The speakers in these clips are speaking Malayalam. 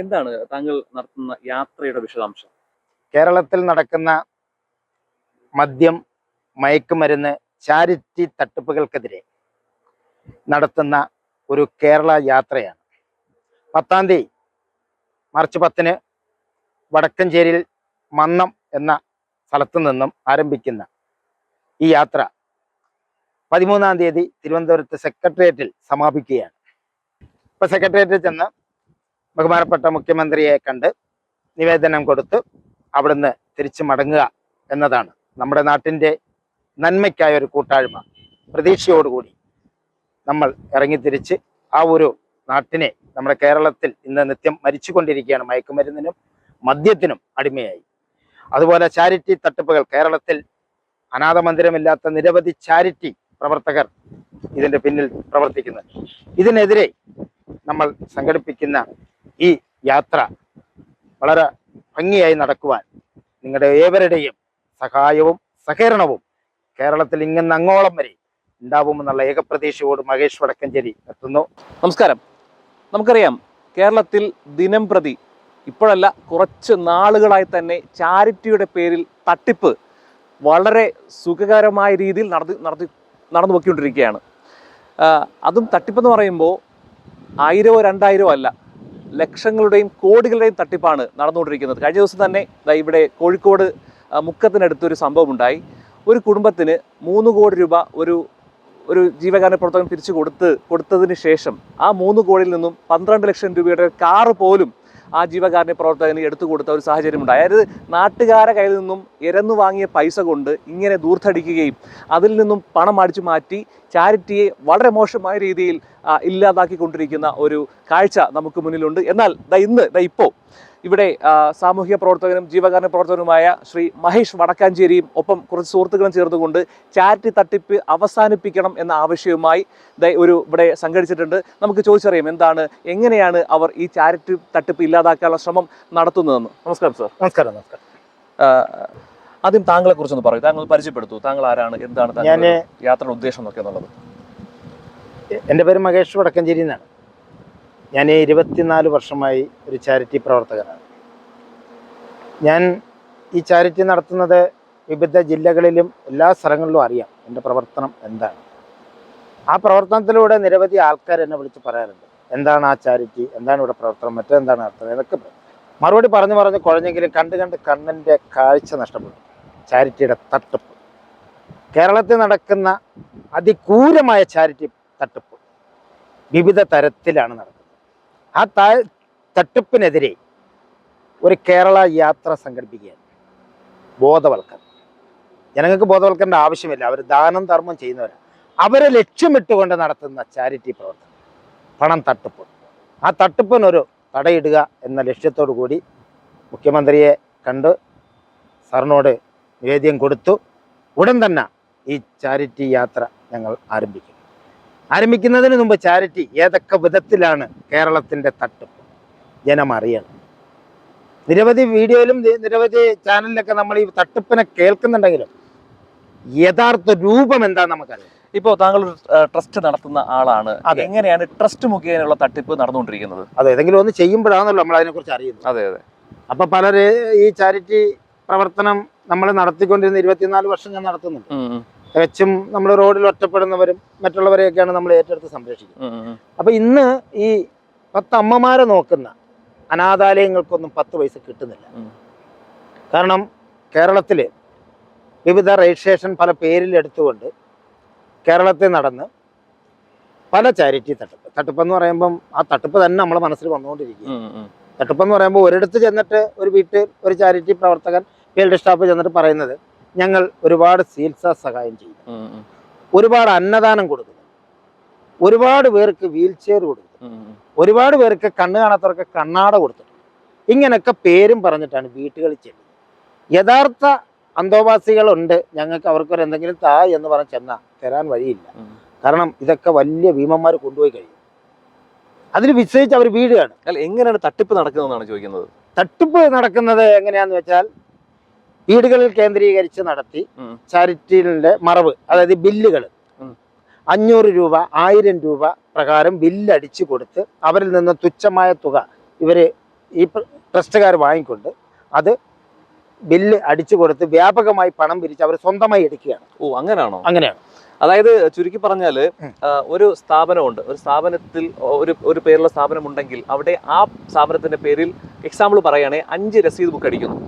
എന്താണ് താങ്കൾ നടത്തുന്ന യാത്രയുടെ വിശദാംശം? കേരളത്തിൽ നടക്കുന്ന മദ്യം മയക്കുമരുന്ന് ചാരിറ്റി തട്ടിപ്പുകൾക്കെതിരെ നടത്തുന്ന ഒരു കേരള യാത്രയാണ്. പത്താം തീയതി മാർച്ച് പത്തിന് വടക്കഞ്ചേരിയിൽ മന്നം എന്ന സ്ഥലത്തു നിന്നും ആരംഭിക്കുന്ന ഈ യാത്ര പതിമൂന്നാം തീയതി തിരുവനന്തപുരത്ത് സെക്രട്ടേറിയറ്റിൽ സമാപിക്കുകയാണ്. ഇപ്പൊ സെക്രട്ടേറിയറ്റിൽ ചെന്ന് ബഹുമാനപ്പെട്ട മുഖ്യമന്ത്രിയെ കണ്ട് നിവേദനം കൊടുത്ത് അവിടുന്ന് തിരിച്ചു മടങ്ങുക എന്നതാണ് നമ്മുടെ നാട്ടിന്റെ നന്മയ്ക്കായ ഒരു കൂട്ടായ്മ. പ്രതീക്ഷയോടുകൂടി നമ്മൾ ഇറങ്ങിത്തിരിച്ച് ആ ഒരു നാട്ടിനെ നമ്മുടെ കേരളത്തിൽ ഇന്ന് നിത്യം മരിച്ചുകൊണ്ടിരിക്കുകയാണ്. മയക്കുമരുന്നിനും മദ്യത്തിനും അടിമയായി. അതുപോലെ ചാരിറ്റി തട്ടിപ്പുകൾ കേരളത്തിൽ അനാഥ മന്ദിരമില്ലാത്ത നിരവധി ചാരിറ്റി പ്രവർത്തകർ ഇതിന്റെ പിന്നിൽ പ്രവർത്തിക്കുന്നുണ്ട്. ഇതിനെതിരെ നമ്മൾ സംഘടിപ്പിക്കുന്ന ഈ യാത്ര വളരെ ഭംഗിയായി നടക്കുവാൻ നിങ്ങളുടെ ഏവരുടെയും സഹായവും സഹകരണവും കേരളത്തിൽ ഇങ്ങനെ അങ്ങോളം വരെ ഉണ്ടാവുമെന്നുള്ള ഏകപ്രതീക്ഷയോട് മഹേഷ് വടക്കഞ്ചേരി എത്തുന്നു നമസ്കാരം. നമുക്കറിയാം കേരളത്തിൽ ദിനം പ്രതി ഇപ്പോഴല്ല കുറച്ച് നാളുകളായി തന്നെ ചാരിറ്റിയുടെ പേരിൽ തട്ടിപ്പ് വളരെ സുഖകരമായ രീതിയിൽ നടത്തി നടത്തി നടന്നു പോയിക്കൊണ്ടിരിക്കുകയാണ് അതും തട്ടിപ്പെന്ന് പറയുമ്പോൾ ആയിരമോ രണ്ടായിരമോ അല്ല ലക്ഷങ്ങളുടെയും കോടികളുടെയും തട്ടിപ്പാണ് നടന്നുകൊണ്ടിരിക്കുന്നത്. കഴിഞ്ഞ ദിവസം തന്നെ ഇവിടെ കോഴിക്കോട് മുക്കത്തിനടുത്തൊരു സംഭവമുണ്ടായി. ഒരു കുടുംബത്തിന് മൂന്ന് കോടി രൂപ ഒരു ഒരു ജീവകാരുണ്യ പ്രവർത്തകൻ തിരിച്ചു കൊടുത്ത് കൊടുത്തതിന് ശേഷം ആ മൂന്ന് കോടിയിൽ നിന്നും പന്ത്രണ്ട് ലക്ഷം രൂപയുടെ കാറ് പോലും ആ ജീവകാരുണ്യ പ്രവർത്തകന് എടുത്തു കൊടുത്ത ഒരു സാഹചര്യം ഉണ്ട് അതായത് നാട്ടുകാരെ കയ്യിൽ നിന്നും ഇരന്നു വാങ്ങിയ പൈസ കൊണ്ട് ഇങ്ങനെ ദൂർത്തടിക്കുകയും അതിൽ നിന്നും പണം അടിച്ചു മാറ്റി ചാരിറ്റിയെ വളരെ മോശമായ രീതിയിൽ ഇല്ലാതാക്കിക്കൊണ്ടിരിക്കുന്ന ഒരു കാഴ്ച നമുക്ക് മുന്നിലുണ്ട്. എന്നാൽ ദ ഇന്ന് ദ ഇപ്പോൾ ഇവിടെ സാമൂഹ്യ സാമൂഹിക പ്രവർത്തകനും ജീവകാരുണ്യ പ്രവർത്തകനുമായ ശ്രീ മഹേഷ് വടക്കാഞ്ചേരിയും ഒപ്പം കുറച്ച് സുഹൃത്തുക്കളും ചേർന്നുകൊണ്ട് ചാരിറ്റി തട്ടിപ്പ് അവസാനിപ്പിക്കണം എന്ന ആവശ്യവുമായി ഒരു ഇവിടെ സംഘടിച്ചിട്ടുണ്ട്. നമുക്ക് ചോദിച്ചറിയാം എന്താണ് എങ്ങനെയാണ് അവർ ഈ ചാരിറ്റി തട്ടിപ്പ് ഇല്ലാതാക്കാനുള്ള ശ്രമം നടത്തുന്നതെന്ന്? നമസ്കാരം സർ. നമസ്കാരം നമസ്കാരം. ആദ്യം താങ്കളെ കുറിച്ചൊന്ന് പറയൂ. താങ്കൾ പരിചയപ്പെടുത്തു. താങ്കൾ ആരാണ് എന്താണ് യാത്രയുടെ ഉദ്ദേശം എന്നൊക്കെ എന്നുള്ളത്. എന്റെ പേര് മഹേഷ് വടക്കഞ്ചേരി എന്നാണ്. ഞാൻ ഇരുപത്തിനാല് വർഷമായി ഒരു ചാരിറ്റി പ്രവർത്തകനാണ്. ഞാൻ ഈ ചാരിറ്റി നടത്തുന്നത് വിവിധ ജില്ലകളിലും എല്ലാ സ്ഥലങ്ങളിലും അറിയാം എന്റെ പ്രവർത്തനം എന്താണ്. ആ പ്രവർത്തനത്തിലൂടെ നിരവധി ആൾക്കാർ എന്നെ വിളിച്ച് പറയാറുണ്ട്. എന്താണ് ആ ചാരിറ്റി? എന്താണ് ഇവിടെ പ്രവർത്തനം? മറ്റെന്താണ് അർത്ഥം എന്നൊക്കെ മറുപടി പറഞ്ഞു പറഞ്ഞ് കുഴഞ്ഞെങ്കിലും കണ്ട് കണ്ട് കണ്ണിന്റെ കാഴ്ച നഷ്ടപ്പെട്ടു. ചാരിറ്റിയുടെ തട്ടിപ്പ്. കേരളത്തിൽ നടക്കുന്ന അതിക്രൂരമായ ചാരിറ്റി തട്ടിപ്പ് വിവിധ തരത്തിലാണ് നടക്കുന്നത്. ആ താ തട്ടിപ്പിനെതിരെ ഒരു കേരള യാത്ര സംഘടിപ്പിക്കുകയാണ്. ബോധവൽക്കരണം. ജനങ്ങൾക്ക് ബോധവൽക്കരേണ്ട ആവശ്യമില്ല. അവർ ദാനം ധർമ്മം ചെയ്യുന്നവരാണ് അവരെ ലക്ഷ്യമിട്ടുകൊണ്ട് നടത്തുന്ന ചാരിറ്റി പ്രവർത്തനം. പണം തട്ടിപ്പ്. ആ തട്ടിപ്പിനൊരു തടയിടുക എന്ന ലക്ഷ്യത്തോടു കൂടി മുഖ്യമന്ത്രിയെ കണ്ട് സാറിനോട് നിവേദ്യം കൊടുത്തു. ഉടൻ തന്നെ ഈ ചാരിറ്റി യാത്ര ഞങ്ങൾ ആരംഭിക്കും. ആരംഭിക്കുന്നതിന് മുമ്പ് ചാരിറ്റി ഏതൊക്കെ വിധത്തിലാണ് കേരളത്തിന്റെ തട്ടിപ്പ് ജനം അറിയണം. നിരവധി വീഡിയോയിലും നിരവധി ചാനലിലൊക്കെ നമ്മൾ ഈ തട്ടിപ്പിനെ കേൾക്കുന്നുണ്ടെങ്കിലും യഥാർത്ഥ രൂപം എന്താ നമുക്കറിയാം ഇപ്പോൾ താങ്കൾ ട്രസ്റ്റ് നടത്തുന്ന ആളാണ്. എങ്ങനെയാണ് ട്രസ്റ്റ് മുഖേനയുള്ള തട്ടിപ്പ് നടന്നുകൊണ്ടിരിക്കുന്നത്? അതെ ഏതെങ്കിലും ഒന്ന് ചെയ്യുമ്പോഴാണല്ലോ നമ്മൾ അതിനെ അതിനെക്കുറിച്ച് അറിയുന്നത്. അതെ അതെ. അപ്പൊ പലര് ഈ ചാരിറ്റി പ്രവർത്തനം നമ്മൾ നടത്തിക്കൊണ്ടിരുന്ന ഇരുപത്തിനാല് വർഷം ഞാൻ നടത്തുന്നുണ്ട്. തികച്ചും നമ്മൾ റോഡിൽ ഒറ്റപ്പെടുന്നവരും മറ്റുള്ളവരെയൊക്കെയാണ് നമ്മൾ ഏറ്റെടുത്ത് സംരക്ഷിക്കുന്നത്. അപ്പൊ ഇന്ന് ഈ പത്ത് അമ്മമാരെ നോക്കുന്ന അനാഥാലയങ്ങൾക്കൊന്നും പത്ത് പൈസ കിട്ടുന്നില്ല. കാരണം കേരളത്തിലെ വിവിധ രജിസ്ട്രേഷൻ പല പേരിലെടുത്തുകൊണ്ട് കേരളത്തിൽ നടന്ന് പല ചാരിറ്റി തട്ടിപ്പ്. എന്ന് പറയുമ്പം ആ തട്ടിപ്പ് തന്നെ നമ്മളെ മനസ്സിൽ വന്നുകൊണ്ടിരിക്കുക തട്ടിപ്പ് എന്ന് തട്ടിപ്പെന്ന് പറയുമ്പോൾ ഒരിടത്ത് ചെന്നിട്ട് ഒരു വീട്ടിൽ ഒരു ചാരിറ്റി പ്രവർത്തകൻ ഫീൽഡ് സ്റ്റാഫ് ചെന്നിട്ട് പറയുന്നത് ഞങ്ങൾ ഒരുപാട് ചികിത്സാ സഹായം ഉം, ഒരുപാട് അന്നദാനം കൊടുക്കുന്നു ഒരുപാട് പേർക്ക് വീൽ ചെയർ ഉം. ഒരുപാട് പേർക്ക് കണ്ണ് കാണാത്തവർക്ക് കണ്ണാട കൊടുത്തിട്ടുണ്ട് ഇങ്ങനെയൊക്കെ പേരും പറഞ്ഞിട്ടാണ് വീട്ടുകളിൽ ചെല്ലുന്നത്. യഥാർത്ഥ അന്തോവാസികളുണ്ട്. ഞങ്ങൾക്ക് അവർക്കൊരു എന്തെങ്കിലും താ എന്ന് പറഞ്ഞ് ചെന്നാൽ തരാൻ വഴിയില്ല. കാരണം ഇതൊക്കെ വലിയ ഭീമന്മാർ കൊണ്ടുപോയി കഴിയും. അതിൽ വിശ്വസിച്ച് അവർ വീടുകയാണ് അല്ല എങ്ങനെയാണ് തട്ടിപ്പ് നടക്കുന്നതെന്നാണ് ചോദിക്കുന്നത്? തട്ടിപ്പ് നടക്കുന്നത് എങ്ങനെയാന്ന് വെച്ചാൽ വീടുകളിൽ കേന്ദ്രീകരിച്ച് നടത്തി ചാരിറ്റിയിലെ ചാരിറ്റിയുടെ മറവ് അതായത് ബില്ലുകൾ. അഞ്ഞൂറ് രൂപ ആയിരം രൂപ പ്രകാരം ബില്ല് അടിച്ചു കൊടുത്ത് അവരിൽ നിന്ന് തുച്ഛമായ തുക ഇവർ ഈ ട്രസ്റ്റുകാർ വാങ്ങിക്കൊണ്ട് അത് ബില്ല് അടിച്ചു കൊടുത്ത് വ്യാപകമായി പണം പിരിച്ച് അവർ സ്വന്തമായി എടുക്കുകയാണ്. ഓ അങ്ങനെയാണോ അങ്ങനെയാണ്. അതായത് ചുരുക്കി പറഞ്ഞാൽ ഒരു സ്ഥാപനമുണ്ട്. ഒരു സ്ഥാപനത്തിൽ ഒരു ഒരു പേരുള്ള സ്ഥാപനം ഉണ്ടെങ്കിൽ അവിടെ ആ സ്ഥാപനത്തിന്റെ പേരിൽ എക്സാമ്പിൾ പറയുകയാണെങ്കിൽ അഞ്ച് രസീത് ബുക്ക് അടിക്കുന്നു.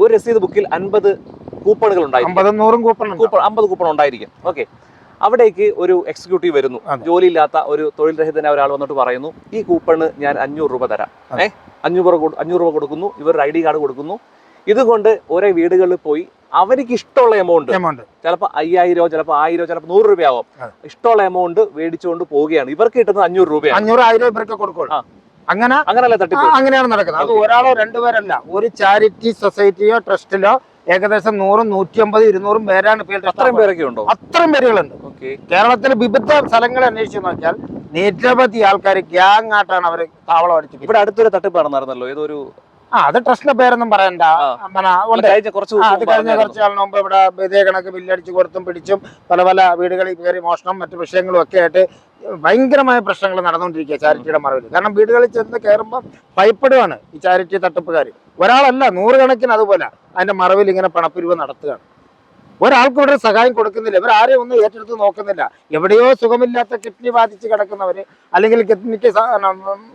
ഒരു രസീത് ബുക്കിൽ അൻപത് കൂപ്പണുകൾ ഉണ്ടായിരിക്കും. നൂറും കൂപ്പൺ കൂപ്പൺ അമ്പത് കൂപ്പൺ ഉണ്ടായിരിക്കും. ഓക്കെ. അവിടേക്ക് ഒരു എക്സിക്യൂട്ടീവ് വരുന്നു. ജോലിയില്ലാത്ത ഒരു തൊഴിൽ രഹിതനായ ഒരാൾ വന്നിട്ട് പറയുന്നു ഈ കൂപ്പണ് ഞാൻ അഞ്ഞൂറ് രൂപ തരാം. ഏ ഏഹ്? അഞ്ഞൂറ് രൂപ അഞ്ഞൂറ് രൂപ കൊടുക്കുന്നു. ഇവർ ഐ ഡി കാർഡ് കൊടുക്കുന്നു. ഇതുകൊണ്ട് ഓരോ വീടുകളിൽ പോയി അവർക്ക് ഇഷ്ടമുള്ള എമൗണ്ട് ചിലപ്പോൾ അയ്യായിരോ ചിലപ്പോൾ ആയിരോ ചിലപ്പോൾ നൂറ് രൂപയാവും. ഇഷ്ടമുള്ള എമൗണ്ട് മേടിച്ചുകൊണ്ട് പോവുകയാണ്. ഇവർക്ക് കിട്ടുന്നത് അഞ്ഞൂറ് രൂപയാണ്. അഞ്ഞൂറ് ആയിരം ഇവർക്ക് കൊടുക്കുള്ളൂ ആ. അങ്ങനെ അങ്ങനെയല്ല തട്ടിപ്പ്? അങ്ങനെയാണ് നടക്കുന്നത്. അത് ഒരാളോ രണ്ടുപേരല്ല ഒരു ചാരിറ്റി സൊസൈറ്റിയോ ട്രസ്റ്റിലോ ഏകദേശം നൂറും നൂറ്റി അമ്പത് ഇരുന്നൂറും പേരാണ് അത്രയും പേരൊക്കെ ഉണ്ടോ? അത്രയും പേരുകളുണ്ട്. കേരളത്തിൽ കേരളത്തിലെ വിവിധ സ്ഥലങ്ങൾ അന്വേഷിച്ചു നോക്കിയാൽ നിരവധി ആൾക്കാർ ഗ്യാങ് ആയിട്ടാണ് അവർ താവളം അടിച്ചത് ഇവിടെ അടുത്തൊരു തട്ടിപ്പ് നടന്നായിരുന്നല്ലോ ഏതൊരു ആ അത് ട്രസ്റ്റിന്റെ പേരൊന്നും പറയണ്ട. അത് കഴിഞ്ഞ കുറച്ച് കാലം മുമ്പ് ഇവിടെ ഇതേ കണക്ക് ബില്ലടിച്ച് കൊടുത്തും പിടിച്ചും പല പല വീടുകളിൽ കയറി മോഷണം മറ്റു വിഷയങ്ങളും ഒക്കെ ആയിട്ട് ഭയങ്കരമായ പ്രശ്നങ്ങൾ നടന്നുകൊണ്ടിരിക്കുക ചാരിറ്റിയുടെ മറവിൽ. കാരണം വീടുകളിൽ ചെന്ന് കയറുമ്പോൾ ഭയപ്പെടുകയാണ് ഈ ചാരിറ്റി തട്ടിപ്പുകാർ ഒരാളല്ല നൂറുകണക്കിന് അതുപോലെ അതിന്റെ മറവിൽ ഇങ്ങനെ പണപ്പിരിവ് നടത്തുകയാണ്. ഒരാൾക്കും ഇവിടെ സഹായം കൊടുക്കുന്നില്ല. ഇവർ ആരെയും ഒന്നും ഏറ്റെടുത്ത് നോക്കുന്നില്ല. എവിടെയോ സുഖമില്ലാത്ത കിഡ്നി ബാധിച്ച് കിടക്കുന്നവർ അല്ലെങ്കിൽ കിഡ്നിക്ക്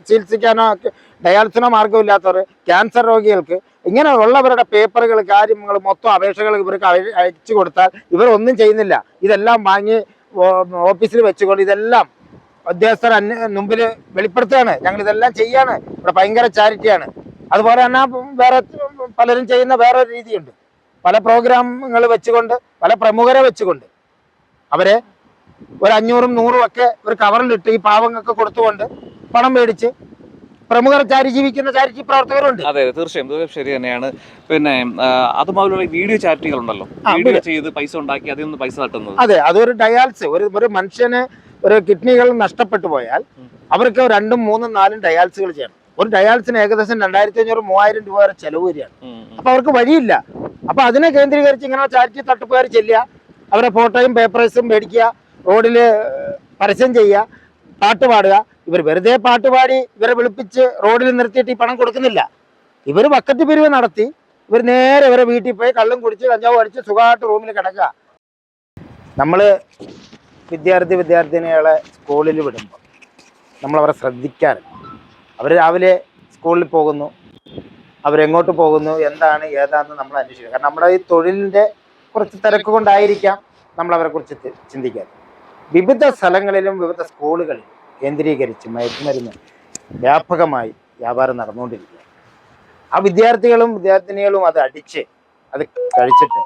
ചികിത്സിക്കാനോ ഡയാലിസിനോ മാർഗമില്ലാത്തവർ ക്യാൻസർ രോഗികൾക്ക് ഇങ്ങനെ ഉള്ളവരുടെ പേപ്പറുകൾ കാര്യങ്ങൾ മൊത്തം അപേക്ഷകൾ ഇവർക്ക് അയ- അയച്ചു കൊടുത്താൽ ഇവരൊന്നും ചെയ്യുന്നില്ല. ഇതെല്ലാം വാങ്ങി ഓഫീസിൽ വെച്ചുകൊണ്ട് ഇതെല്ലാം ഉദ്യോഗസ്ഥർ മുമ്പിൽ വെളിപ്പെടുത്തുകയാണ്. ഞങ്ങൾ ഇതെല്ലാം ചെയ്യാണ്. ഇവിടെ ഭയങ്കര ചാരിറ്റിയാണ്. അതുപോലെ തന്നെ വേറെ പലരും ചെയ്യുന്ന വേറെ രീതിയുണ്ട്. പല പ്രോഗ്രാമുകൾ വെച്ചുകൊണ്ട് പല പ്രമുഖരെ വെച്ചുകൊണ്ട് അവരെ ഒരു അഞ്ഞൂറും നൂറും ഒക്കെ ഒരു കവറിലിട്ട് ഈ പാവങ്ങൾക്ക് കൊടുത്തുകൊണ്ട് പണം മേടിച്ച് പ്രമുഖർ ചാരി ജീവിക്കുന്ന ചാരിറ്റി പ്രവർത്തകരുണ്ട്. അതെ തീർച്ചയായും. ശരി തന്നെയാണ്. പിന്നെ അതുപോലെ വീഡിയോ ചാരിറ്റികൾ ഉണ്ടല്ലോ വീഡിയോ. ചെയ്ത് പൈസ ഉണ്ടാക്കി അതിൽ നിന്ന് പൈസ തട്ടുന്നത്. അതെ അതൊരു ഡയാൽസ്. ഒരു ഒരു മനുഷ്യന് ഒരു കിഡ്നികൾ നഷ്ടപ്പെട്ടു പോയാൽ അവർക്ക് രണ്ടും മൂന്നും നാലും ഡയാലിസുകൾ ചെയ്യണം. ഒരു ഡയാലിസിന് ഏകദേശം രണ്ടായിരത്തി അഞ്ഞൂറ് മൂവായിരം രൂപ വരെ ചെലവ് വരികയാണ്. അപ്പൊ അവർക്ക് വഴിയില്ല. അപ്പൊ അതിനെ കേന്ദ്രീകരിച്ച് ഇങ്ങനെ ചാരിറ്റി തട്ടിപ്പുകാർ ചെല്ലുക അവരെ ഫോട്ടോയും പേപ്പേഴ്സും മേടിക്കുക റോഡിൽ പരസ്യം ചെയ്യുക പാട്ട് പാടുക. ഇവർ വെറുതെ പാട്ട് പാടി ഇവരെ വിളിപ്പിച്ച് റോഡിൽ നിർത്തിയിട്ട് ഈ പണം കൊടുക്കുന്നില്ല. ഇവർ ബക്കറ്റ് പിരിവ് നടത്തി ഇവർ നേരെ ഇവരെ വീട്ടിൽ പോയി കള്ളും കുടിച്ച് കഞ്ചാവ് അടിച്ച് സുഖമായിട്ട് റൂമിൽ കിടക്കുക. നമ്മൾ വിദ്യാർത്ഥി വിദ്യാർത്ഥിനികളെ സ്കൂളിൽ വിടുമ്പോൾ നമ്മളവരെ ശ്രദ്ധിക്കാറുണ്ട് അവർ രാവിലെ സ്കൂളിൽ പോകുന്നു അവരെങ്ങോട്ട് പോകുന്നു എന്താണ് ഏതാണെന്ന് നമ്മൾ അന്വേഷിക്കുക കാരണം നമ്മുടെ ഈ തൊഴിലിന്റെ കുറച്ച് തിരക്ക് കൊണ്ടായിരിക്കാം നമ്മൾ അവരെ കുറിച്ച് ചിന്തിക്കാറ് വിവിധ സ്ഥലങ്ങളിലും വിവിധ സ്കൂളുകളിൽ കേന്ദ്രീകരിച്ച് മയക്കുമരുന്ന് വ്യാപകമായി വ്യാപാരം നടന്നുകൊണ്ടിരിക്കുക ആ വിദ്യാർത്ഥികളും വിദ്യാർത്ഥിനികളും അത് അടിച്ച് അത് കഴിച്ചിട്ട്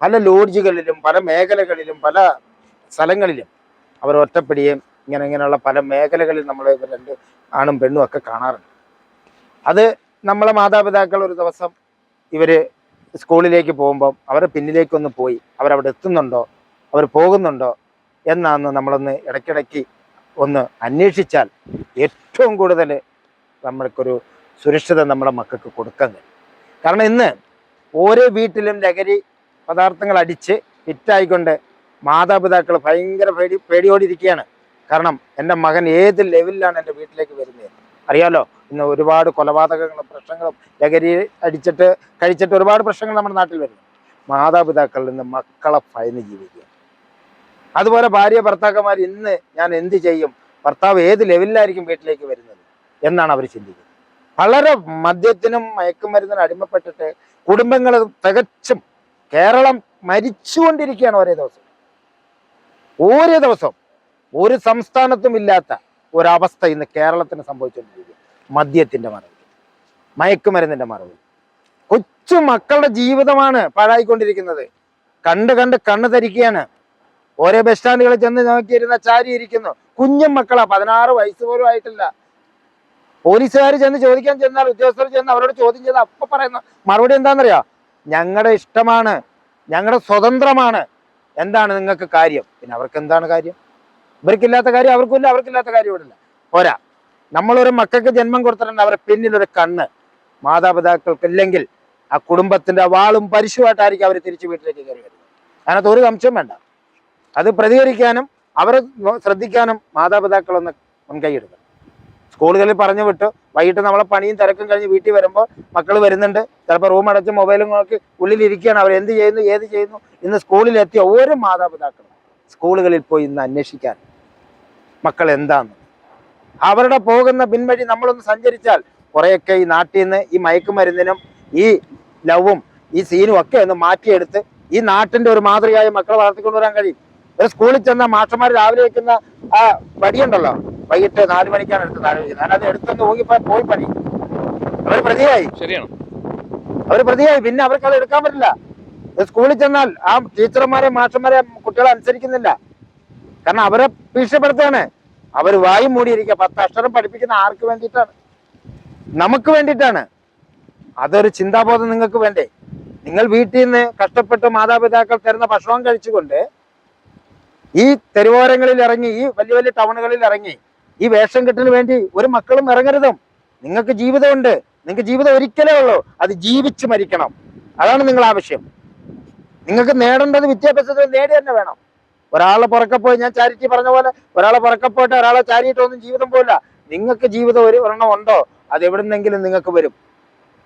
പല ലോഡ്ജുകളിലും പല മേഖലകളിലും പല സ്ഥലങ്ങളിലും അവർ ഒറ്റപ്പെടുകയും ഇങ്ങനെ ഇങ്ങനെയുള്ള പല മേഖലകളിൽ നമ്മൾ രണ്ട് ആണും പെണ്ണും ഒക്കെ കാണാറുണ്ട്. അത് നമ്മളെ മാതാപിതാക്കൾ ഒരു ദിവസം ഇവർ സ്കൂളിലേക്ക് പോകുമ്പം അവരെ പിന്നിലേക്കൊന്ന് പോയി അവരവിടെ എത്തുന്നുണ്ടോ അവർ പോകുന്നുണ്ടോ എന്നാന്ന് നമ്മളൊന്ന് ഇടയ്ക്കിടയ്ക്ക് ഒന്ന് അന്വേഷിച്ചാൽ ഏറ്റവും കൂടുതൽ നമ്മൾക്കൊരു സുരക്ഷിത നമ്മുടെ മക്കൾക്ക് കൊടുക്കാൻ കഴിയും. കാരണം ഇന്ന് ഓരോ വീട്ടിലും ലഹരി പദാർത്ഥങ്ങൾ അടിച്ച് ഹിറ്റായിക്കൊണ്ട് മാതാപിതാക്കൾ ഭയങ്കര പേടി പേടിയോടിരിക്കുകയാണ്. കാരണം എന്റെ മകൻ ഏത് ലെവലിലാണ് എന്റെ വീട്ടിലേക്ക് വരുന്നത്? അറിയാലോ ഇന്ന് ഒരുപാട് കൊലപാതകങ്ങളും പ്രശ്നങ്ങളും ലഹരി അടിച്ചിട്ട് കഴിച്ചിട്ട് ഒരുപാട് പ്രശ്നങ്ങൾ നമ്മുടെ നാട്ടിൽ വരുന്നു. മാതാപിതാക്കളിൽ നിന്ന് മക്കളെ ഭയന്ന് ജീവിക്കുക. അതുപോലെ ഭാര്യ ഭർത്താക്കന്മാർ ഇന്ന് ഞാൻ എന്ത് ചെയ്യും? ഭർത്താവ് ഏത് ലെവലിലായിരിക്കും വീട്ടിലേക്ക് വരുന്നത്? എന്നാണ് അവർ ചിന്തിക്കുന്നത്. വളരെ മദ്യത്തിനും മയക്കുമരുന്നിനും അടിമപ്പെട്ടിട്ട് കുടുംബങ്ങൾ തികച്ചും കേരളം മരിച്ചുകൊണ്ടിരിക്കുകയാണ് ഓരോ ദിവസം. ഓരോ ദിവസം ഒരു സംസ്ഥാനത്തും ഇല്ലാത്ത ഒരവസ്ഥ ഇന്ന് കേരളത്തിന് സംഭവിച്ചുകൊണ്ടിരിക്കുക മദ്യത്തിന്റെ മറവിൽ മയക്കുമരുന്നിന്റെ മറവിൽ. കൊച്ചു മക്കളുടെ ജീവിതമാണ് പാഴായിക്കൊണ്ടിരിക്കുന്നത്. കണ്ട് കണ്ട് കണ്ണ് ധരിക്കുകയാണ്. ഓരോ ബസ് സ്റ്റാൻഡുകളിൽ ചെന്ന് നോക്കിയിരുന്ന ചാരി ഇരിക്കുന്നു. കുഞ്ഞും മക്കളാ പതിനാറ് വയസ്സ് പോലും ആയിട്ടില്ല. പോലീസുകാർ ചെന്ന് ചോദിക്കാൻ ചെന്നാൽ ഉദ്യോഗസ്ഥർ ചെന്ന് അവരോട് ചോദ്യം ചെയ്ത് അപ്പൊ പറയുന്ന മറുപടി എന്താണെന്നറിയാം? ഞങ്ങളുടെ ഇഷ്ടമാണ് ഞങ്ങളുടെ സ്വതന്ത്രമാണ് എന്താണ് നിങ്ങൾക്ക് കാര്യം? പിന്നെ അവർക്ക് എന്താണ് കാര്യം? ഇവർക്കില്ലാത്ത കാര്യം അവർക്കില്ല അവർക്കില്ലാത്ത കാര്യം ഇവിടെ ഇല്ല പോരാ. നമ്മളൊരു മക്കൾക്ക് ജന്മം കൊടുത്തിട്ടുണ്ട് അവരുടെ പിന്നിലൊരു കണ്ണ്. മാതാപിതാക്കൾക്കില്ലെങ്കിൽ ആ കുടുംബത്തിന്റെ വാളും പരിശുമായിട്ടായിരിക്കും അവർ തിരിച്ചു വീട്ടിലേക്ക് കയറി വരുന്നത്. അതിനകത്ത് ഒരു സംശയം വേണ്ട. അത് പ്രതികരിക്കാനും അവരെ ശ്രദ്ധിക്കാനും മാതാപിതാക്കളൊന്ന് മുൻകൈ എടുക്കണം. സ്കൂളുകളിൽ പറഞ്ഞു വിട്ടു. വൈകിട്ട് നമ്മളെ പണിയും തിരക്കും കഴിഞ്ഞ് വീട്ടിൽ വരുമ്പോൾ മക്കൾ വരുന്നുണ്ട്. ചിലപ്പോൾ റൂം അടച്ച് മൊബൈലും നോക്കി ഉള്ളിലിരിക്കുകയാണ് അവർ എന്ത് ചെയ്യുന്നു ഏത് ചെയ്യുന്നു? ഇന്ന് സ്കൂളിലെത്തിയ ഓരോ മാതാപിതാക്കളും സ്കൂളുകളിൽ പോയി ഇന്ന് അന്വേഷിക്കാൻ മക്കൾ എന്താണ് അവരുടെ പോകുന്ന പിൻവഴി നമ്മളൊന്ന് സഞ്ചരിച്ചാൽ കുറേയൊക്കെ ഈ നാട്ടിൽ നിന്ന് ഈ മയക്കുമരുന്നിനും ഈ ലവും ഈ സീനും ഒക്കെ ഒന്ന് മാറ്റിയെടുത്ത് ഈ നാട്ടിന്റെ ഒരു മാതൃകയായി മക്കളെ വളർത്തിക്കൊണ്ടുവരാൻ കഴിയും. ഒരു സ്കൂളിൽ ചെന്ന മാഷന്മാർ രാവിലെ വെക്കുന്ന ആ വടിയുണ്ടല്ലോ? വൈകിട്ട് നാല് മണിക്കാണ് എടുത്ത് താഴെ വെക്കുന്നത് ഞാനത് എടുത്തൊന്ന് പോയി പോയി പണി. അവർ പ്രതിയായി. ശരിയാണ്. അവർ പ്രതിയായി. പിന്നെ അവർക്ക് അത് എടുക്കാൻ പറ്റില്ല. സ്കൂളിൽ ചെന്നാൽ ആ ടീച്ചർമാരെ മാഷന്മാരെ കുട്ടികളെ അനുസരിക്കുന്നില്ല. കാരണം അവരെ ഭീഷണിപ്പെടുത്തുകയാണ്. അവർ വായും മൂടിയിരിക്കുക. പത്ത് അക്ഷരം പഠിപ്പിക്കുന്ന ആർക്ക് വേണ്ടിയിട്ടാണ്? നമുക്ക് വേണ്ടിയിട്ടാണ്. അതൊരു ചിന്താബോധം നിങ്ങൾക്ക് വേണ്ടേ? നിങ്ങൾ വീട്ടിൽ നിന്ന് കഷ്ടപ്പെട്ട് മാതാപിതാക്കൾ തരുന്ന ഭക്ഷണം കഴിച്ചുകൊണ്ട് ഈ തെരുവോരങ്ങളിൽ ഇറങ്ങി ഈ വലിയ വലിയ ടൗണുകളിൽ ഇറങ്ങി ഈ വേഷം കെട്ടിന് വേണ്ടി ഒരു മക്കളും ഇറങ്ങരുതും. നിങ്ങൾക്ക് ജീവിതമുണ്ട്. നിങ്ങൾക്ക് ജീവിതം ഒരിക്കലേ ഉള്ളൂ. അത് ജീവിച്ച് മരിക്കണം. അതാണ് നിങ്ങൾ ആവശ്യം. നിങ്ങൾക്ക് നേടേണ്ടത് വിദ്യാഭ്യാസത്തിൽ നേടി തന്നെ വേണം. ഒരാളെ പുറക്കപ്പോയി ഞാൻ ചാരിറ്റി പറഞ്ഞ പോലെ ഒരാളെ പുറക്കെ പോയിട്ട് ഒരാളെ ചാരിയിട്ടൊന്നും ജീവിതം പോയില്ല നിങ്ങൾക്ക് ജീവിതം ഒരു ഒരെണ്ണം ഉണ്ടോ? അത് എവിടുന്നെങ്കിലും നിങ്ങൾക്ക് വരും.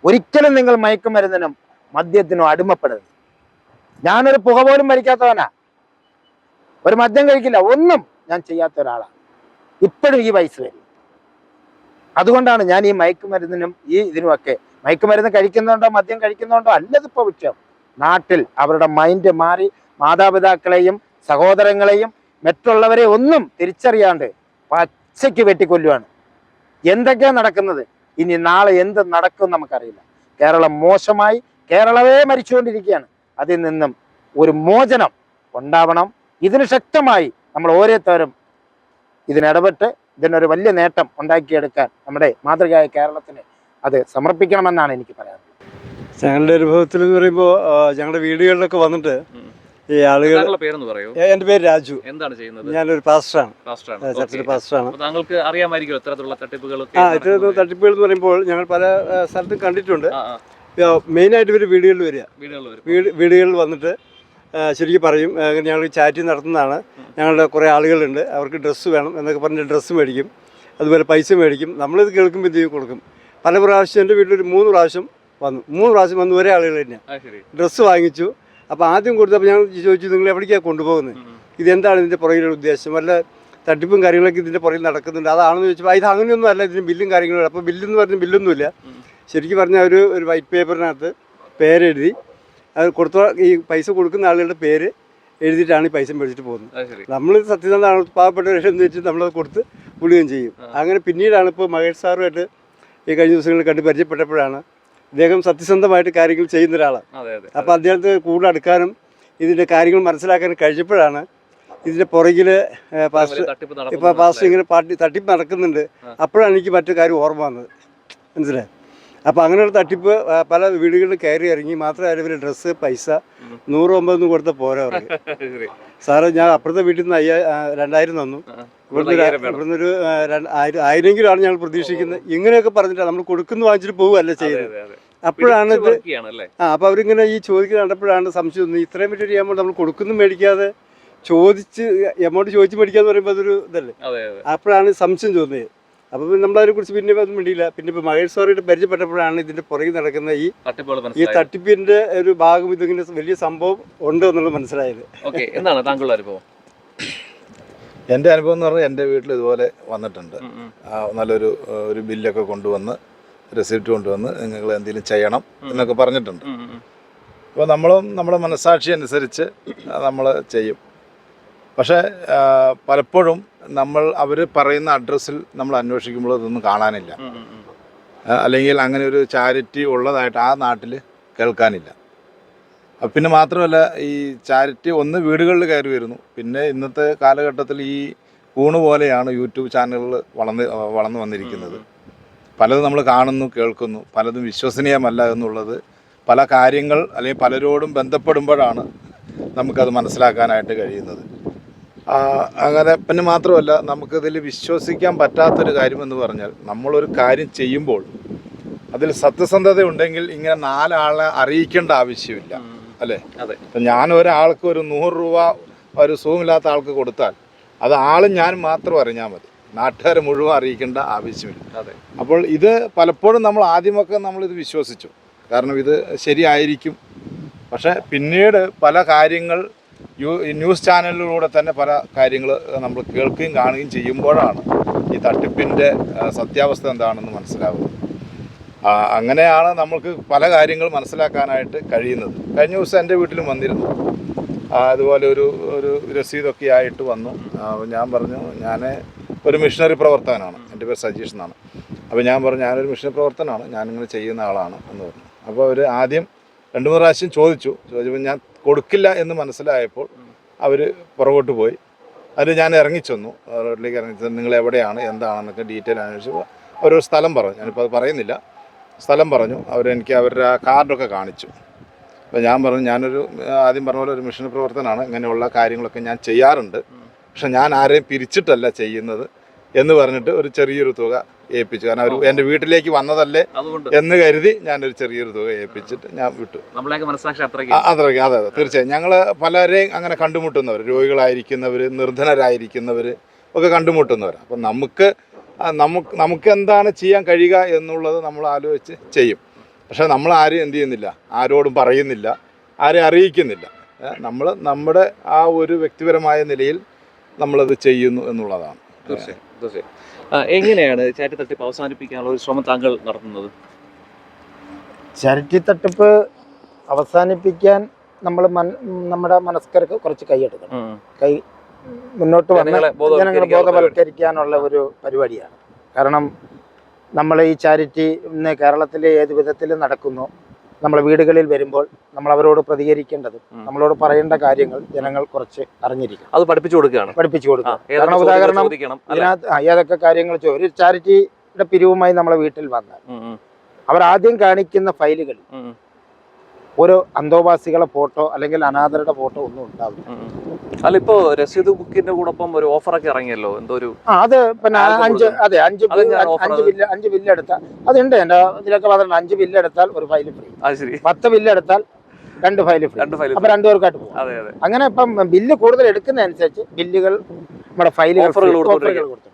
ഒരിക്കലും നിങ്ങൾ മയക്കുമരുന്നിനും മദ്യത്തിനും അടിമപ്പെടരുത്. ഞാനൊരു പുക പോലും മരിക്കാത്തവനാ. ഒരു മദ്യം കഴിക്കില്ല. ഒന്നും ഞാൻ ചെയ്യാത്ത ഒരാളാണ് ഇപ്പോഴും ഈ വയസ്സ് വരും. അതുകൊണ്ടാണ് ഞാൻ ഈ മയക്കുമരുന്നിനും ഈ ഇതിനുമൊക്കെ മയക്കുമരുന്ന് കഴിക്കുന്നുണ്ടോ മദ്യം കഴിക്കുന്നുണ്ടോ അല്ലതിപ്പോ വിഷയം. നാട്ടിൽ അവരുടെ മൈൻഡ് മാറി മാതാപിതാക്കളെയും സഹോദരങ്ങളെയും മറ്റുള്ളവരെ ഒന്നും തിരിച്ചറിയാണ്ട് പച്ചയ്ക്ക് വെട്ടിക്കൊല്ലുവാണ്. എന്തൊക്കെയാ നടക്കുന്നത്? ഇനി നാളെ എന്ത് നടക്കും നമുക്കറിയില്ല. കേരളം മോശമായി കേരളമേ മരിച്ചുകൊണ്ടിരിക്കുകയാണ്. അതിൽ നിന്നും ഒരു മോചനം ഉണ്ടാവണം. ഇതിന് ശക്തമായി നമ്മൾ ഓരോരുത്തരും ഇതിനിടപെട്ട് ഇതിനൊരു വലിയ നേട്ടം ഉണ്ടാക്കിയെടുക്കാൻ നമ്മുടെ മാതൃകയായ കേരളത്തിന് അത് സമർപ്പിക്കണമെന്നാണ് എനിക്ക് പറയാനുള്ളത്. ഞങ്ങളുടെ അനുഭവത്തിൽ എന്ന് പറയുമ്പോൾ ഞങ്ങളുടെ വീടുകളിലൊക്കെ വന്നിട്ട് ഈ ആളുകൾ എന്റെ പേരെന്ന് പറയൂ. പേര് രാജു. എന്താണ് ചെയ്യുന്നത്? ഞാനൊരു പാസ്റ്ററാണ്. ചർച്ചിലെ പാസ്റ്ററാണ്. താങ്കൾക്ക് അറിയാമായിരിക്കും ഇത്തരത്തിലുള്ള തട്ടിപ്പുകളൊക്കെ ആ തട്ടിപ്പുകൾ എന്ന് പറയുമ്പോൾ ഞങ്ങൾ പല സ്ഥലത്തും കണ്ടിട്ടുണ്ട്. മെയിൻ ആയിട്ട് മെയിനായിട്ട് ഇവർ വീടുകളിൽ വരിക. വീടുകളിൽ വന്നിട്ട് ശരിക്കും പറയും. ഞങ്ങൾ ചാറ്റ് നടത്തുന്നതാണ്. ഞങ്ങളുടെ കുറേ ആളുകളുണ്ട്. അവർക്ക് ഡ്രസ്സ് വേണം എന്നൊക്കെ പറഞ്ഞ് ഡ്രസ്സ് മേടിക്കും. അതുപോലെ പൈസ മേടിക്കും. നമ്മളിത് കേൾക്കുമ്പോൾ ചെയ്യും? കൊടുക്കും. പല പ്രാവശ്യം എന്റെ വീട്ടിലൊരു മൂന്ന് പ്രാവശ്യം വന്നു. മൂന്ന് പ്രാവശ്യം വന്നു ഒരേ ആളുകൾ തന്നെ. ഡ്രസ്സ് വാങ്ങിച്ചു. അപ്പോൾ ആദ്യം കൊടുത്തപ്പോൾ ഞങ്ങൾ ചോദിച്ചു നിങ്ങൾ എവിടേക്കാണ് കൊണ്ടുപോകുന്നത്. ഇതെന്താണ് ഇതിന്റെ പുറകിലുള്ള ഉദ്ദേശം? വല്ല തട്ടിപ്പും കാര്യങ്ങളൊക്കെ ഇതിന്റെ പുറകിൽ നടക്കുന്നുണ്ട്. അതാണെന്ന് ചോദിച്ചപ്പോൾ ഇത് അങ്ങനെയൊന്നും അല്ല. ഇതിന് ബില്ലും കാര്യങ്ങളും അപ്പോൾ ബില്ലെന്ന് പറഞ്ഞ ബില്ലൊന്നുമില്ല. ശരിക്കും പറഞ്ഞാൽ ഒരു ഒരു വൈറ്റ് പേപ്പറിനകത്ത് പേരെഴുതി അത് കൊടുത്ത ഈ പൈസ കൊടുക്കുന്ന ആളുകളുടെ പേര് എഴുതിയിട്ടാണ് ഈ പൈസ മേടിച്ചിട്ട് പോകുന്നത്. നമ്മൾ സത്യസന്ധമാണ്. പാവപ്പെട്ടവരെന്ന് വെച്ച് നമ്മളത് കൊടുത്ത് വിടുകയും ചെയ്യും. അങ്ങനെ പിന്നീടാണ് ഇപ്പോൾ മഹേഷ് സാറുമായിട്ട് ഈ കഴിഞ്ഞ ദിവസങ്ങളിൽ കണ്ട് പരിചയപ്പെട്ടപ്പോഴാണ് ഇദ്ദേഹം സത്യസന്ധമായിട്ട് കാര്യങ്ങൾ ചെയ്യുന്ന ഒരാളാണ്. അപ്പോൾ അദ്ദേഹത്തെ കൂടുതൽ അടുക്കാനും ഇതിന്റെ കാര്യങ്ങൾ മനസ്സിലാക്കാനും കഴിഞ്ഞപ്പോഴാണ് ഇതിന്റെ പുറകിൽ തട്ടിപ്പ് ഇപ്പോൾ പാസ്റ്റർ ഇങ്ങനെ പാട്ടി തട്ടിപ്പ് നടക്കുന്നുണ്ട്. അപ്പോഴാണ് എനിക്ക് മറ്റു കാര്യം ഓർമ്മ വന്നത്. മനസ്സിലായി? അപ്പോൾ അങ്ങനെയുള്ള തട്ടിപ്പ് പല വീടുകളിൽ കയറി ഇറങ്ങി. മാത്രമല്ല ഇവർ ഡ്രസ്സ് പൈസ. നൂറ് ഒമ്പതൊന്നും കൊടുത്ത പോരാ സാറ് ഞാൻ അപ്പുറത്തെ വീട്ടിൽ നിന്ന് അയ്യാ രണ്ടായിരം തന്നു. ഇവിടുന്ന് ഇവിടുന്ന് ഒരു ആയിരമെങ്കിലാണ് ആയിരം ആയിരെങ്കിലും ആണ് ഞങ്ങൾ പ്രതീക്ഷിക്കുന്നത്. ഇങ്ങനെയൊക്കെ പറഞ്ഞിട്ടാണ് നമ്മൾ കൊടുക്കുന്നു വാങ്ങിച്ചിട്ട് പോവുകയല്ല ചെയ്യുന്നത്. അപ്പോഴാണ് ഇത് ആ അപ്പോൾ അവരിങ്ങനെ ഈ ചോദിക്കുന്ന കണ്ടപ്പോഴാണ് സംശയം തോന്നുന്നത് ഇത്രയും വലിയ എമൗണ്ട് നമ്മൾ കൊടുക്കുന്നു മേടിക്കാതെ ചോദിച്ച് എമൗണ്ട് ചോദിച്ച് മേടിക്കാന്ന് പറയുമ്പോൾ അതൊരു ഇതല്ലേ? അപ്പോഴാണ് സംശയം തോന്നിയത്. അപ്പോൾ നമ്മളതിനെ കുറിച്ച് പിന്നെ ഒന്നും മിണ്ടിയില്ല. പിന്നെ ഇപ്പോൾ മഹേഷ് സാറിയുടെ പരിചയപ്പെട്ടപ്പോഴാണ് ഇതിന്റെ പുറകിൽ നടക്കുന്ന ഈ ഈ തട്ടിപ്പിന്റെ തട്ടിപ്പിന്റെ ഒരു ഭാഗം ഇതിങ്ങനെ വലിയ സംഭവം ഉണ്ട് എന്നുള്ളത് മനസ്സിലായത്. ഓക്കെ എന്താണ് താങ്കളുടെ അനുഭവം? എന്റെ അനുഭവം എന്ന് പറഞ്ഞാൽ എന്റെ വീട്ടിൽ ഇതുപോലെ വന്നിട്ടുണ്ട്. നല്ലൊരു ഒരു ബില്ലൊക്കെ കൊണ്ടുവന്ന് റെസിപ്റ്റ് കൊണ്ടുവന്ന് നിങ്ങൾ എന്തെങ്കിലും ചെയ്യണം എന്നൊക്കെ പറഞ്ഞിട്ടുണ്ട്. അപ്പോൾ നമ്മളും നമ്മുടെ മനസ്സാക്ഷി അനുസരിച്ച് നമ്മൾ ചെയ്യും. പക്ഷേ പലപ്പോഴും നമ്മൾ അവർ പറയുന്ന അഡ്രസ്സിൽ നമ്മൾ അന്വേഷിക്കുമ്പോൾ അതൊന്നും കാണാനില്ല. അല്ലെങ്കിൽ അങ്ങനെ ഒരു ചാരിറ്റി ഉള്ളതായിട്ട് ആ നാട്ടിൽ കേൾക്കാനില്ല. പിന്നെ മാത്രമല്ല ഈ ചാരിറ്റി ഒന്ന് വീടുകളിൽ കയറി വരുന്നു. പിന്നെ ഇന്നത്തെ കാലഘട്ടത്തിൽ ഈ കൂണ് പോലെയാണ് യൂട്യൂബ് ചാനലുകൾ വളർന്ന് വളർന്നു വന്നിരിക്കുന്നത്. പലതും നമ്മൾ കാണുന്നു കേൾക്കുന്നു. പലതും വിശ്വസനീയമല്ല എന്നുള്ളത് പല കാര്യങ്ങൾ അല്ലെങ്കിൽ പലരോടും ബന്ധപ്പെടുമ്പോഴാണ് നമുക്കത് മനസ്സിലാക്കാനായിട്ട് കഴിയുന്നത്. അങ്ങനെ പിന്നെ മാത്രമല്ല നമുക്കിതിൽ വിശ്വസിക്കാൻ പറ്റാത്തൊരു കാര്യമെന്ന് പറഞ്ഞാൽ നമ്മളൊരു കാര്യം ചെയ്യുമ്പോൾ അതിൽ സത്യസന്ധത ഉണ്ടെങ്കിൽ ഇങ്ങനെ നാലാളെ അറിയിക്കേണ്ട ആവശ്യമില്ല അല്ലേ? അതെ. ഇപ്പം ഞാൻ ഒരാൾക്ക് ഒരു നൂറ് രൂപ ഒരു സുഖമില്ലാത്ത ആൾക്ക് കൊടുത്താൽ അത് ആൾ ഞാൻ മാത്രം അറിഞ്ഞാൽ മതി. നാട്ടുകാരെ മുഴുവൻ അറിയിക്കേണ്ട ആവശ്യമില്ല. അതെ. അപ്പോൾ ഇത് പലപ്പോഴും നമ്മൾ ആദ്യമൊക്കെ നമ്മളിത് വിശ്വസിച്ചു. കാരണം ഇത് ശരിയായിരിക്കും. പക്ഷേ പിന്നീട് പല കാര്യങ്ങൾ ന്യൂസ് ചാനലിലൂടെ തന്നെ പല കാര്യങ്ങൾ നമ്മൾ കേൾക്കുകയും കാണുകയും ചെയ്യുമ്പോഴാണ് ഈ തട്ടിപ്പിന്റെ സത്യാവസ്ഥ എന്താണെന്ന് മനസ്സിലാവുന്നത്. അങ്ങനെയാണ് നമ്മൾക്ക് പല കാര്യങ്ങൾ മനസ്സിലാക്കാനായിട്ട് കഴിയുന്നത്. കഴിഞ്ഞ ദിവസം എന്റെ വീട്ടിലും വന്നിരുന്നു. അതുപോലെ ഒരു ഒരു രസീതൊക്കെ ആയിട്ട് വന്നു. ഞാൻ പറഞ്ഞു ഞാൻ ഒരു മിഷണറി പ്രവർത്തകനാണ്. എന്റെ പേര് സജീഷ് എന്നാണ്. അപ്പോൾ ഞാൻ പറഞ്ഞു ഞാനൊരു മിഷണറി പ്രവർത്തനമാണ് ഞാനിങ്ങനെ ചെയ്യുന്ന ആളാണ്. എന്ന് പറഞ്ഞു. അപ്പോൾ അവർ ആദ്യം രണ്ട് മൂന്ന് പ്രാവശ്യം ചോദിച്ചു. ചോദിച്ചപ്പോൾ ഞാൻ കൊടുക്കില്ല എന്ന് മനസ്സിലായപ്പോൾ അവർ പുറകോട്ട് പോയി. അതിൽ ഞാൻ ഇറങ്ങിച്ചെന്നു. റോഡിലേക്ക് ഇറങ്ങിച്ചെന്നു. നിങ്ങൾ എവിടെയാണ്? എന്താണെന്നൊക്കെ ഡീറ്റെയിൽ അന്വേഷിച്ചു അവരൊരു സ്ഥലം പറഞ്ഞു. ഞാനിപ്പോൾ അത് പറയുന്നില്ല. സ്ഥലം പറഞ്ഞു. അവരെനിക്ക് അവരുടെ ആ കാർഡൊക്കെ കാണിച്ചു. അപ്പോൾ ഞാൻ പറഞ്ഞു ഞാനൊരു ആദ്യം പറഞ്ഞ പോലെ ഒരു മിഷൻ പ്രവർത്തനമാണ് ഇങ്ങനെയുള്ള കാര്യങ്ങളൊക്കെ ഞാൻ ചെയ്യാറുണ്ട്. പക്ഷെ ഞാൻ ആരെയും പിരിച്ചിട്ടല്ല ചെയ്യുന്നത് എന്ന് പറഞ്ഞിട്ട് ഒരു ചെറിയൊരു തുക ഏൽപ്പിച്ചു. കാരണം അവർ എന്റെ വീട്ടിലേക്ക് വന്നതല്ലേ എന്ന് കരുതി ഞാനൊരു ചെറിയൊരു തുക ഏൽപ്പിച്ചിട്ട് ഞാൻ വിട്ടു. അത്ര അത്രയ്ക്ക്. അതെ അതെ. തീർച്ചയായും. ഞങ്ങൾ പലരെയും അങ്ങനെ കണ്ടുമുട്ടുന്നവർ രോഗികളായിരിക്കുന്നവർ നിർധനരായിരിക്കുന്നവർ ഒക്കെ കണ്ടുമുട്ടുന്നവർ അപ്പം നമുക്ക് നമുക്ക് നമുക്ക് എന്താണ് ചെയ്യാൻ കഴിയുക എന്നുള്ളത് നമ്മൾ ആലോചിച്ച് ചെയ്യും. പക്ഷേ നമ്മൾ ആരും എന്ത് ചെയ്യുന്നില്ല. ആരോടും പറയുന്നില്ല. ആരെയും അറിയിക്കുന്നില്ല. നമ്മൾ നമ്മുടെ ആ ഒരു വ്യക്തിപരമായ നിലയിൽ നമ്മളത് ചെയ്യുന്നു എന്നുള്ളതാണ്. തീർച്ചയായും തീർച്ചയായും. എങ്ങനെയാണ് ചാരിറ്റി തട്ടിപ്പ് അവസാനിപ്പിക്കാനുള്ള ഒരു ശ്രമം താങ്കൾ നടത്തുന്നത്? ചാരിറ്റി തട്ടിപ്പ് അവസാനിപ്പിക്കാൻ നമ്മൾ നമ്മുടെ മനസ്കർക്ക് കുറച്ച് കൈയെടുക്കണം. കൈ മുന്നോട്ട് വന്ന് ജനങ്ങളെ ബോധവൽക്കരിക്കാനുള്ള ഒരു പരിപാടിയാണ്. കാരണം നമ്മൾ ഈ ചാരിറ്റി ഇന്ന് കേരളത്തിൽ ഏത് വിധത്തിൽ നടക്കുന്നു. നമ്മളെ വീടുകളിൽ വരുമ്പോൾ നമ്മൾ അവരോട് പ്രതികരിക്കേണ്ടത് നമ്മളോട് പറയേണ്ട കാര്യങ്ങൾ ജനങ്ങൾ കുറച്ച് അറിഞ്ഞിരിക്കും അത് പഠിപ്പിച്ചു കൊടുക്കുകയാണ്. പഠിപ്പിച്ചു കൊടുക്കുക. കാരണം ഉദാഹരണം അതിനകത്ത് ഇതിനകത്ത് ഏതൊക്കെ കാര്യങ്ങൾ ഒരു ചാരിറ്റിയുടെ പിരിവുമായി നമ്മളെ വീട്ടിൽ വന്നാൽ അവർ ആദ്യം കാണിക്കുന്ന ഉം, ഒരു അന്തോവാസികളെ ഫോട്ടോ അല്ലെങ്കിൽ അനാഥരുടെ ഫോട്ടോ ഒന്നും ഉണ്ടാവില്ല. അല്ല ഇപ്പോ രസീത് ബുക്കിന്റെ കൂടൊപ്പം ഒരു ഓഫറൊക്കെ ഇറങ്ങിയല്ലോ? എന്തോ ഒരു അത് പിന്നെ അഞ്ച് അതെ അഞ്ച് അഞ്ച് ബില്ല് അഞ്ച് ബില്ല് എടുത്താൽ അതുണ്ട്. എന്റെ ഇതിലൊക്കെ പറഞ്ഞിട്ടുണ്ട് അഞ്ച് ബില്ല് എടുത്താൽ ഒരു ഫയൽ ഫ്രീ. പത്ത് ബില്ല് എടുത്താൽ രണ്ട് ഫയൽ ഫ്രീ. അപ്പൊ രണ്ടുപേർക്കായിട്ട് പോകും അതെ അതെ. അങ്ങനെ ഇപ്പം ബില്ല് കൂടുതൽ എടുക്കുന്നതനുസരിച്ച് ബില്ലുകൾ നമ്മുടെ ഫയലുകൾ ഓഫറുകൾ കൊടുത്തിട്ടുണ്ട്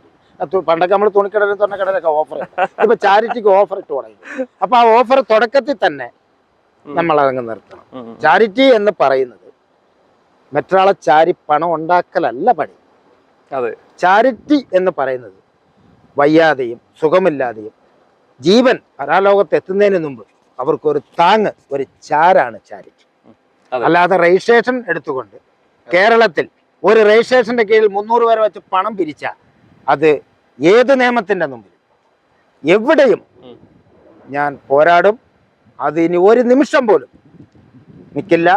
പണ്ടൊക്കെ നമ്മൾ തുണിക്കടലും തുണക്കടലൊക്കെ ഓഫർ ഇപ്പൊ ചാരിറ്റിക്ക് ഓഫർ ഇട്ട് തുടങ്ങി. അപ്പൊ ആ ഓഫർ തുടക്കത്തിൽ തന്നെ. നമ്മൾ അതങ്ങ് നിർത്തണം. ചാരിറ്റി എന്ന് പറയുന്നത് മറ്റൊരാളെ ചാരി പണം ഉണ്ടാക്കലല്ല പണി. അതെ. ചാരിറ്റി എന്ന് പറയുന്നത് വയ്യാതെയും സുഖമില്ലാതെയും ജീവൻ പരാലോകത്ത് എത്തുന്നതിന് മുമ്പ് അവർക്കൊരു താങ് ഒരു ചാരാണ് ചാരിറ്റി. അല്ലാതെ രജിസ്ട്രേഷൻ എടുത്തുകൊണ്ട് കേരളത്തിൽ ഒരു രജിസ്ട്രേഷന്റെ കീഴിൽ മുന്നൂറ് പേരെ വെച്ച് പണം പിരിച്ച അത് ഏത് നിയമത്തിന്റെ മുമ്പിൽ എവിടെയും ഞാൻ പോരാടും അത് ഇനി ഒരു നിമിഷം പോലും നിൽക്കില്ല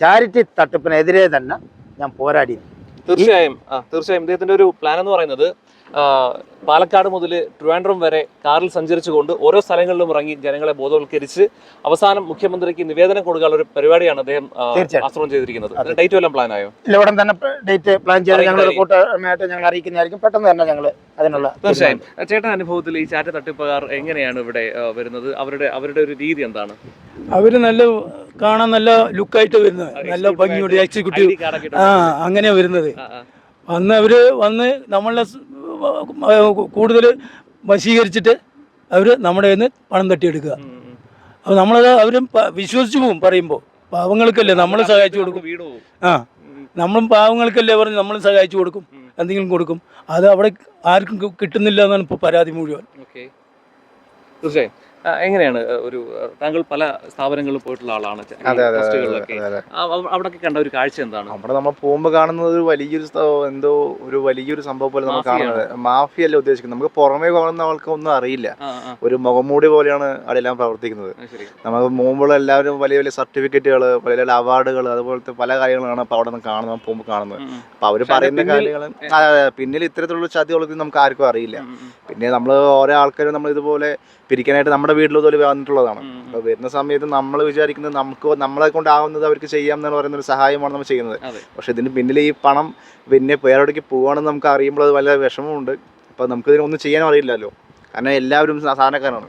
ചാരിറ്റി തട്ടിപ്പിനെതിരെ തന്നെ ഞാൻ പോരാടി. തീർച്ചയായും. തീർച്ചയായും. ഇദ്ദേഹത്തിന്റെ ഒരു പ്ലാൻ എന്ന് പറയുന്നത് പാലക്കാട് മുതൽ ട്രിവാൻഡ്രം വരെ കാറിൽ സഞ്ചരിച്ചുകൊണ്ട് ഓരോ സ്ഥലങ്ങളിലും ഇറങ്ങി ജനങ്ങളെ ബോധവൽക്കരിച്ച് അവസാനം മുഖ്യമന്ത്രിക്ക് നിവേദനം കൊടുക്കാനുള്ള ഒരു പരിപാടിയാണ് അദ്ദേഹം ആസൂത്രണം ചെയ്തിരിക്കുന്നത്. ഡേറ്റ് വല്ലതും പ്ലാൻ ആയോ? ഇല്ല, ഉടൻ തന്നെ ഡേറ്റ് പ്ലാൻ ചെയ്ത് ഞങ്ങൾ അറിയിക്കുന്നതായിരിക്കും. കൂട്ടമായിട്ട് ഞങ്ങൾ അറിയിക്കുന്നതായിരിക്കും. പെട്ടെന്ന് തന്നെ ഞങ്ങൾ അതിനുള്ള തീർച്ചയായും. ചേട്ടൻ അനുഭവത്തിൽ ഈ ചാറ്റ തട്ടിപ്പുകാർ എങ്ങനെയാണ് ഇവിടെ വരുന്നത്? അവരുടെ അവരുടെ ഒരു രീതി എന്താണ്? അവർ നല്ല കാണാൻ നല്ല ലുക്കായിട്ട് വരുന്നത്. നല്ല ഭംഗിയോട് എക്സിക്യൂട്ടീവ് ആ വരുന്നത്. വന്ന് അവർ വന്ന് നമ്മളെ കൂടുതൽ വശീകരിച്ചിട്ട് അവർ നമ്മുടെ കയ്യിൽ നിന്ന് പണം തട്ടിയെടുക്കുക. അപ്പോൾ നമ്മളത് അവരും വിശ്വസിച്ചു പോകും പറയുമ്പോൾ പാവങ്ങൾക്കല്ലേ നമ്മൾ സഹായിച്ചു കൊടുക്കും. ആ നമ്മളും പാവങ്ങൾക്കല്ലേ പറഞ്ഞ് നമ്മളും സഹായിച്ചു കൊടുക്കും. എന്തെങ്കിലും കൊടുക്കും. അത് അവിടെ ആർക്കും കിട്ടുന്നില്ല എന്നാണ് ഇപ്പോൾ പരാതി മുഴുവൻ. തീർച്ചയായും. എങ്ങനെയാണ് ഒരു താങ്കൾ പല സ്ഥാപനങ്ങളിൽ പോയിട്ടുള്ള ആളാണ് അവിടെ കണ്ട ഒരു കാഴ്ച എന്താണ്? അവിടെ നമ്മൾ പോകുമ്പോൾ കാണുന്നത് ഒരു വലിയൊരു എന്തോ ഒരു വലിയൊരു സംഭവം പോലെ നമ്മൾ കാണുന്നത്. മാഫിയ അല്ല ഉദ്ദേശിക്കുന്നത്. നമുക്ക് പുറമേ കാണുന്ന ആൾക്ക് ഒന്നും അറിയില്ല ഒരു മുഖംമൂടി പോലെയാണ് അവിടെ എല്ലാം പ്രവർത്തിക്കുന്നത് നമുക്ക് പോകുമ്പോൾ എല്ലാവരും വലിയ വലിയ സർട്ടിഫിക്കറ്റുകൾ വലിയ വലിയ അവാർഡുകൾ അതുപോലത്തെ പല കാര്യങ്ങളാണ് അപ്പോൾ അവിടെ നിന്ന് കാണുന്നത് പോകുമ്പോൾ കാണുന്നത്. അപ്പൊ. അപ്പോൾ അവർ പറയുന്ന കാര്യങ്ങൾ പിന്നിൽ ഇത്തരത്തിലുള്ള ചതികളൊക്കെ നമുക്ക് ആർക്കും അറിയില്ല. പിന്നെ നമ്മൾ ഓരോ ആൾക്കാരും നമ്മൾ ഇതുപോലെ പിരിക്കാനായിട്ട് നമ്മുടെ വീട്ടിൽ ഇതുപോലെ വന്നിട്ടുള്ളതാണ്. അപ്പോൾ വരുന്ന സമയത്ത് നമ്മൾ വിചാരിക്കുന്നത് നമുക്ക് നമ്മളെ കൊണ്ടാവുന്നത് അവർക്ക് ചെയ്യാം എന്ന് പറയുന്ന ഒരു സഹായമാണ് നമ്മൾ ചെയ്യുന്നത്. പക്ഷെ ഇതിന് പിന്നിൽ ഈ പണം പിന്നെ വേറെവിടേക്ക് പോവാണെന്ന് നമുക്ക് അറിയുമ്പോൾ അത് വളരെ വിഷമമുണ്ട്. അപ്പോൾ നമുക്ക് ഇതിനൊന്നും ചെയ്യാനും അറിയില്ലല്ലോ. കാരണം എല്ലാവരും സാധാരണക്കാരാണ്.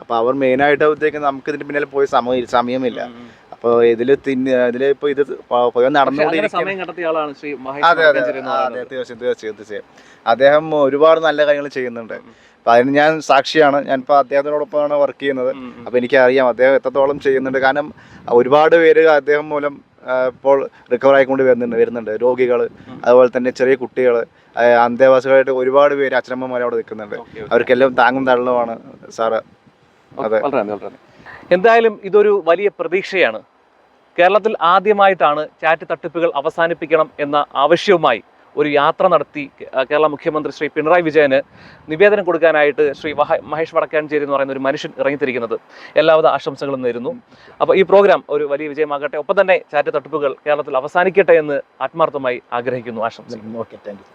അപ്പോൾ അവർ മെയിനായിട്ട് ഉദ്ദേശിക്കുന്നത് നമുക്ക് ഇതിന് പിന്നാലെ പോയി സമയം സമയമില്ല. അപ്പോൾ ഇതിൽ ഇതിലിപ്പോ ഇതിൽ ഇപ്പോൾ ഇത് മഹേഷ് അതെ തീർച്ചയായും തീർച്ചയായും തീർച്ചയായും. അദ്ദേഹം ഒരുപാട് നല്ല കാര്യങ്ങൾ ചെയ്യുന്നുണ്ട്. അപ്പം അതിന് ഞാൻ സാക്ഷിയാണ്. ഞാൻ ഇപ്പൊ അദ്ദേഹത്തിനോടൊപ്പമാണ് വർക്ക് ചെയ്യുന്നത്. അപ്പൊ. അപ്പോൾ എനിക്കറിയാം അദ്ദേഹം എത്രത്തോളം ചെയ്യുന്നുണ്ട്. കാരണം ഒരുപാട് പേര് അദ്ദേഹം മൂലം ഇപ്പോൾ റിക്കവർ ആയിക്കൊണ്ട് വരുന്നുണ്ട് വരുന്നുണ്ട്. രോഗികൾ അതുപോലെ തന്നെ ചെറിയ കുട്ടികൾ അന്തേവാസികളായിട്ട് ഒരുപാട് പേര് അച്ഛനമ്മമാർ അവിടെ നിൽക്കുന്നുണ്ട്. അവർക്കെല്ലാം താങ്ങും തള്ളുമാണ് സാറ്. അതെ. വളരെ നന്ദി, വളരെ നന്ദി. എന്തായാലും ഇതൊരു വലിയ പ്രതീക്ഷയാണ്. കേരളത്തിൽ ആദ്യമായിട്ടാണ് ചാറ്റ് തട്ടിപ്പുകൾ അവസാനിപ്പിക്കണം എന്ന ആവശ്യവുമായി ഒരു യാത്ര നടത്തി കേരള മുഖ്യമന്ത്രി ശ്രീ പിണറായി വിജയന് നിവേദനം കൊടുക്കാനായിട്ട് ശ്രീ മഹേഷ് വടക്കാഞ്ചേരി എന്ന് പറയുന്ന ഒരു മനുഷ്യൻ ഇറങ്ങിത്തിരിക്കുന്നത്. എല്ലാവിധ ആശംസകളും നേരുന്നു. അപ്പോൾ ഈ പ്രോഗ്രാം ഒരു വലിയ വിജയമാകട്ടെ. ഒപ്പം തന്നെ ചാറ്റ് തട്ടിപ്പുകൾ കേരളത്തിൽ അവസാനിക്കട്ടെ എന്ന് ആത്മാർത്ഥമായി ആഗ്രഹിക്കുന്നു. ആശംസിക്കുന്നു ഓക്കെ താങ്ക്